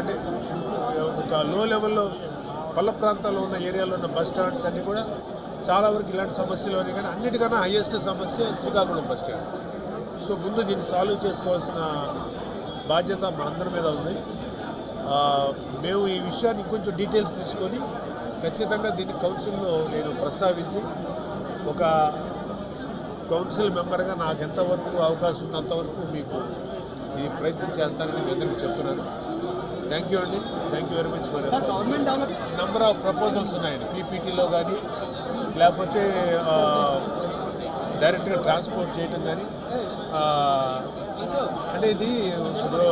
అంటే ఒక లో లెవెల్లో పల్ల ప్రాంతాల్లో ఉన్న ఏరియాలో ఉన్న బస్ స్టాండ్స్ అన్నీ కూడా చాలా వరకు ఇలాంటి సమస్యలు ఉన్నాయి. కానీ అన్నిటికన్నా హయ్యెస్ట్ సమస్య శ్రీకాకుళం బస్ స్టాండ్ సో ముందు దీన్ని సాల్వ్ చేసుకోవాల్సిన బాధ్యత మనందరి మీద ఉంది. మేము ఈ విషయాన్ని ఇంకొంచెం డీటెయిల్స్ తీసుకొని ఖచ్చితంగా దీన్ని కౌన్సిల్లో నేను ప్రస్తావించి ఒక కౌన్సిల్ మెంబర్గా నాకు ఎంతవరకు అవకాశం ఉన్నంతవరకు మీకు ఈ ప్రయత్నం చేస్తానని మీ అందరికీ చెప్తున్నాను. థ్యాంక్ యూ అండి thank you very much for number of proposals ఉన్నాయండి పీపీటీలో కానీ లేకపోతే డైరెక్ట్గా ట్రాన్స్పోర్ట్ చేయటం కానీ అంటే ఇది ఇప్పుడు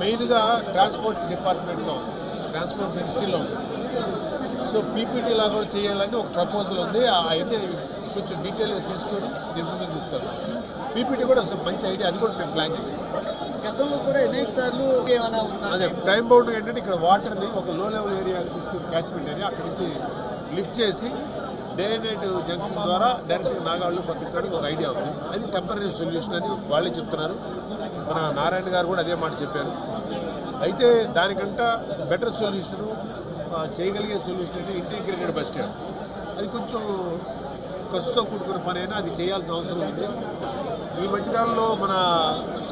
మెయిన్గా ట్రాన్స్పోర్ట్ డిపార్ట్మెంట్లో ఉంది. ట్రాన్స్పోర్ట్ మినిస్ట్రీలో ఉంది. సో పీపీటీ లాగా చేయాలని ఒక ప్రపోజల్ ఉంది. అవన్నీ కొంచెం డీటెయిల్గా తీసుకొని దీని ముందుకు తీసుకెళ్తాం పీపీటీ కూడా అసలు మంచి ఐడియా అది కూడా మేము ప్లాన్ చేసాం. గతంలో కూడా అనేక సార్లు అదే టైం బౌండ్ ఏంటంటే ఇక్కడ వాటర్ని ఒక లో లెవెల్ ఏరియా తీసుకుని క్యాచ్మెంట్ ఏరియా అక్కడి నుంచి లిఫ్ట్ చేసి డే నైట్ జంక్షన్ ద్వారా డైరెక్ట్ నాగాళ్ళు పంపించడానికి ఒక ఐడియా ఉంది. అది టెంపరీ సొల్యూషన్ అని వాళ్ళే చెప్తున్నారు. మన నారాయణ గారు కూడా అదే మాట చెప్పారు. అయితే దానికంట బెటర్ సొల్యూషను చేయగలిగే సొల్యూషన్ అంటే ఇంటిగ్రేటెడ్ బస్ స్టాండ్ అది కొంచెం ఖర్చుతో కూడుకున్న పని అయినా అది చేయాల్సిన అవసరం ఉంది. ఈ మధ్యకాలంలో మన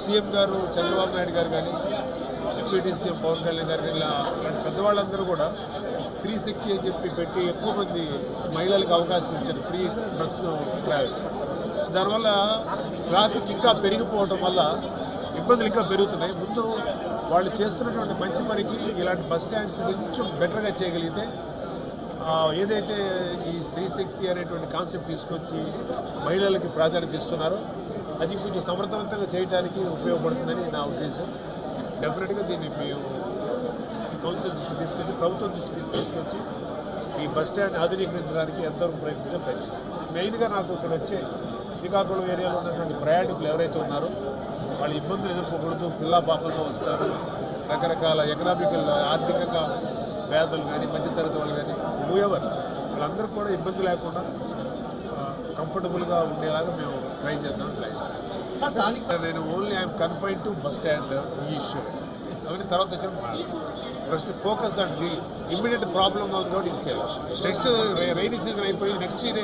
సీఎం గారు చంద్రబాబు నాయుడు గారు కానీ డిప్యూటీ సీఎం పవన్ కళ్యాణ్ గారు కానీ ఇలా ఇలాంటి పెద్దవాళ్ళందరూ కూడా స్త్రీ శక్తి అని చెప్పి పెట్టి ఎక్కువ మంది మహిళలకు అవకాశం ఇచ్చారు. ఫ్రీ బస్ ట్రావెల్ దానివల్ల ట్రాఫిక్ ఇంకా పెరిగిపోవడం వల్ల ఇబ్బందులు ఇంకా పెరుగుతున్నాయి. ముందు వాళ్ళు చేస్తున్నటువంటి మంచి పనికి ఇలాంటి బస్ స్టాండ్స్ కొంచెం బెటర్గా చేయగలిగితే ఏదైతే ఈ స్త్రీ శక్తి అనేటువంటి కాన్సెప్ట్ తీసుకొచ్చి మహిళలకి ప్రాధాన్యత ఇస్తున్నారో అది కొంచెం సమర్థవంతంగా చేయడానికి ఉపయోగపడుతుందని నా ఉద్దేశం. డెఫినెట్గా దీన్ని మేము కౌన్సిల్ దృష్టికి తీసుకొచ్చి ప్రభుత్వం దృష్టికి తీసుకొచ్చి ఈ బస్ స్టాండ్ ఆధునీకరించడానికి ఎంతవరకు ప్రయత్నించాలో ప్రయత్నిస్తాం. మెయిన్గా నాకు ఇక్కడ వచ్చే శ్రీకాకుళం ఏరియాలో ఉన్నటువంటి ప్రయాణికులు ఎవరైతే ఉన్నారో వాళ్ళు ఇబ్బందులు ఎదుర్కోకూడదు పిల్ల పాపలతో వస్తారు. రకరకాల ఎకనామికల్ ఆర్థికంగా పేదలు కానీ మధ్యతరగతి వాళ్ళు కానీ ఎవర్ వాళ్ళందరూ కూడా ఇబ్బంది లేకుండా కంఫర్టబుల్గా ఉండేలాగా మేము ట్రై చేద్దాం ట్రై చేస్తాం సార్ నేను only I'm confine to bus stand ఈ ఇష్యూ అవన్నీ తర్వాత వచ్చి ఫస్ట్ ఫోకస్ అంటే ఇమ్మీడియట్ ప్రాబ్లం ఉంది కాబట్టి చేయాలి నెక్స్ట్ రైనీ సీజన్ అయిపోయి నెక్స్ట్ ఇయర్